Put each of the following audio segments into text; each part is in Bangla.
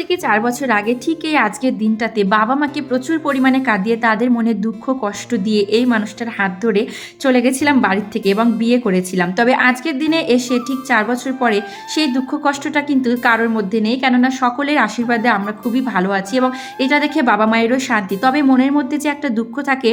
থেকে চার বছর আগে ঠিক এই আজকের দিনটাতে বাবা মাকে প্রচুর পরিমাণে কাঁদিয়ে তাদের মনে দুঃখ, কষ্ট দিয়ে এই মানুষটার হাত ধরে চলে গেছিলাম বাড়ির থেকে এবং বিয়ে করেছিলাম। তবে আজকের দিনে এসে ঠিক চার বছর পরে সেই দুঃখ, কষ্টটা কিন্তু কারোর মধ্যে নেই। কেননা সকলের আশীর্বাদে আমরা খুবই ভালো আছি এবং এটা দেখে বাবা মায়েরও শান্তি। তবে মনের মধ্যে যে একটা দুঃখ থাকে,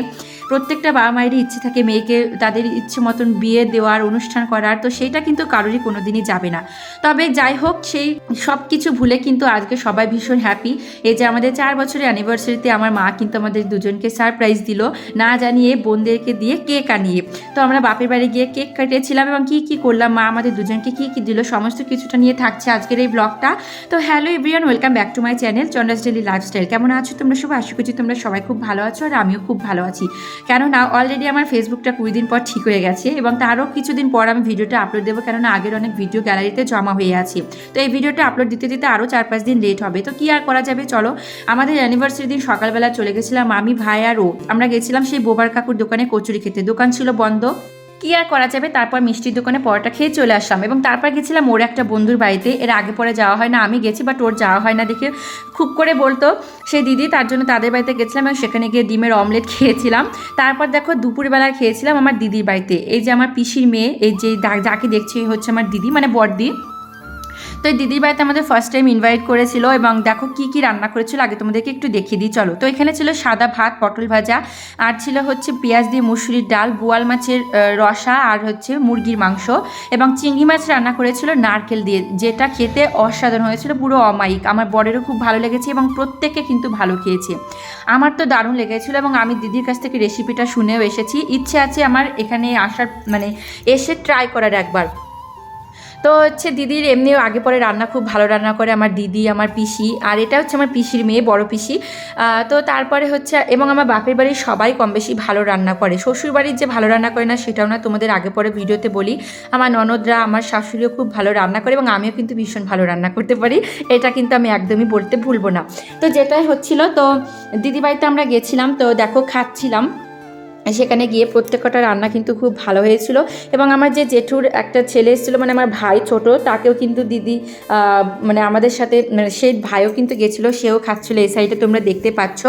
প্রত্যেকটা বাবা মায়েরই ইচ্ছে থাকে মেয়েকে তাদের ইচ্ছে মতন বিয়ে দেওয়ার, অনুষ্ঠান করার, তো সেইটা কিন্তু কারোরই কোনো দিনই যাবে না। তবে যাই হোক, সেই সব কিছু ভুলে কিন্তু আজকে সবাই ভীষণ হ্যাপি এই যে আমাদের চার বছরের অ্যানিভার্সারিতে আমার মা কিন্তু আমাদের দুজনকে সারপ্রাইজ দিল, না জানিয়ে বোনদেরকে দিয়ে কেক আনিয়ে। তো আমরা বাপের বাড়ি গিয়ে কেক কাটিয়েছিলাম এবং কী কী করলাম, মা আমাদের দুজনকে কী কী দিল, সমস্ত কিছুটা নিয়ে থাকছে আজকের এই ব্লগটা তো hello everyone welcome back to my channel চন্ডাস daily lifestyle কেমন আছো তোমরা সবাই? আশা করছি তোমরা সবাই খুব ভালো আছো আর আমিও খুব ভালো আছি। কেননা অলরেডি আমার ফেসবুকটা কুড়ি দিন পর ঠিক হয়ে গেছে এবং তারও কিছুদিন পর আমি ভিডিওটা আপলোড দেবো, কেননা আগের অনেক ভিডিও গ্যালারিতে জমা হয়ে আছে। তো এই ভিডিওটা আপলোড দিতে দিতে আরও চার পাঁচ দিন লেট হবে। তো কি আর করা যাবে? চলো, আমাদের অ্যানিভার্সারি দিন সকালবেলা চলে গেছিলাম আমি, ভাই আর ও। আমরা গেছিলাম সেই বোবার কাকুর দোকানে কচুরি খেতে। দোকান ছিল বন্ধ। কি আর করা যাবে? তারপর মিষ্টির দোকানে পরোটা খেয়ে চলে আসলাম এবং তারপর গেছিলাম ওর একটা বন্ধুর বাড়িতে। এর আগে পরে যাওয়া হয় না, আমি গেছি বাট ওর যাওয়া হয় না দেখে খুব করে বলতো। সে দিদি তার জন্য তাদের বাড়িতে গেছিলাম এবং সেখানে গিয়ে ডিমের অমলেট খেয়েছিলাম। তারপর দেখো দুপুরবেলা খেয়েছিলাম আমার দিদির বাড়িতে। এই যে আমার পিসির মেয়ে, এই যা- যাকে দেখছি হচ্ছে আমার দিদি মানে বড়দি। তো দিদির বাড়িতে আমাদের ফার্স্ট টাইম ইনভাইট করেছিল এবং দেখো কি কি রান্না করেছিল, আগে তোমাদেরকে একটু দেখিয়ে দিই, চলো। তো এখানে ছিল সাদা ভাত, পটল ভাজা, আর ছিল হচ্ছে পেঁয়াজ দিয়ে মুসুরির ডাল, বোয়াল মাছের রসা, আর হচ্ছে মুরগির মাংস এবং চিংড়ি মাছ রান্না করেছিল নারকেল দিয়ে, যেটা খেতে অসাধারণ হয়েছিল, পুরো অমায়িক। আমার বরেরও খুব ভালো লেগেছে এবং প্রত্যেকে কিন্তু ভালো খেয়েছে। আমার তো দারুণ লেগেছিল এবং আমি দিদির কাছ থেকে রেসিপিটা শুনেও এসেছি। ইচ্ছে আছে আমার এখানে আসার মানে এসে ট্রাই করার একবার। তো হচ্ছে দিদির এমনিও আগে পরে রান্না খুব ভালো রান্না করে আমার দিদি, আমার পিসি, আর এটা হচ্ছে আমার পিসির মেয়ে, বড় পিসি। তো তারপরে হচ্ছে, এবং আমার বাপের বাড়ির সবাই কম বেশি ভালো রান্না করে। শ্বশুর বাড়ির যে ভালো রান্না করে না, সেটাও না তোমাদের আগে পরে ভিডিওতে বলি। আমার ননদরা, আমার শাশুড়িও খুব ভালো রান্না করে, এবং আমিও কিন্তু ভীষণ ভালো রান্না করতে পারি। এটা কিন্তু আমি একদমই বলতে ভুলবো না। তো যেটাই হচ্ছিল, তো দিদি বাড়িতে আমরা গেছিলাম, তো দেখো খাচ্ছিলাম। সেখানে গিয়ে প্রত্যেকটা রান্না কিন্তু খুব ভালো হয়েছিল। এবং আমার যে জেঠুর একটা ছেলে এসেছিল মানে আমার ভাই ছোট, তাকেও কিন্তু দিদি মানে আমাদের সাথে মানে সেই ভাইও কিন্তু গেছিল, সেও খাচ্ছিলো এই সাইডে তোমরা দেখতে পাচ্ছ।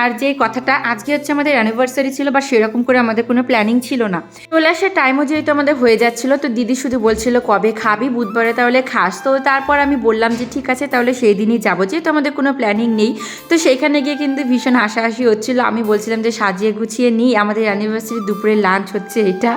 আর যে কথাটা, আজকে হচ্ছে আমাদের অ্যানিভার্সারি ছিল, বা সেরকম করে আমাদের কোনো প্ল্যানিং ছিল না। চলে আসার টাইমও যেহেতু আমাদের হয়ে যাচ্ছিল, তো দিদি শুধু বলছিল, কবে খাবি? বুধবারে তাহলে খাস। তো তারপর আমি বললাম যে, ঠিক আছে, তাহলে সেই দিনই যাব। যেহেতু আমাদের কোনো প্ল্যানিং নেই, তো সেইখানে গিয়ে কিন্তু ভীষণ হাসাহাসি হচ্ছিল। আমি বলছিলাম যে, সাজিয়ে গুছিয়ে নিই। আমাদের অ্যানিভার্সারি দুপুরে লাঞ্চ হচ্ছে এটা।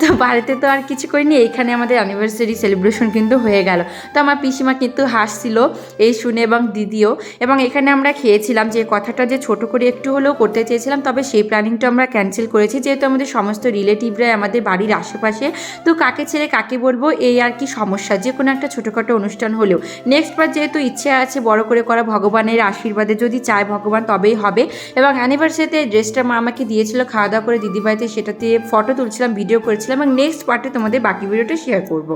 তো বাড়িতে তো আর কিছু করিনি এইখানে আমাদের অ্যানিভার্সারি সেলিব্রেশন কিন্তু হয়ে গেল। তো আমার পিসিমা কিন্তু হাসছিল, এই শুনে এবং দিদিও। এবং এখানে আমরা খেয়েছিলাম যে কথাটা যে ছোট করে একটু হলেও করতে চেয়েছিলাম, তবে সেই প্ল্যানিংটা আমরা ক্যান্সেল করেছি, যেহেতু আমাদের সমস্ত রিলেটিভরাই আমাদের বাড়ির আশেপাশে। তো কাকে ছেড়ে কাকে বলব, এই আর কি সমস্যা, যে কোনো একটা ছোটোখাটো অনুষ্ঠান হলেও। নেক্সট বার যেহেতু ইচ্ছে আছে বড় করে করা, ভগবানের আশীর্বাদে যদি চায় ভগবান তবেই হবে। এবং অ্যানিভার্সারিতে ড্রেসটা মা আমাকে দিয়েছিল খাওয়া দাওয়া করে দিদিভাইতে সেটাতে ফটো তুলছিলাম ভিডিও করেছিলাম এবং নেক্সট পার্টে তোমাদের বাকি ভিডিওটা শেয়ার করব।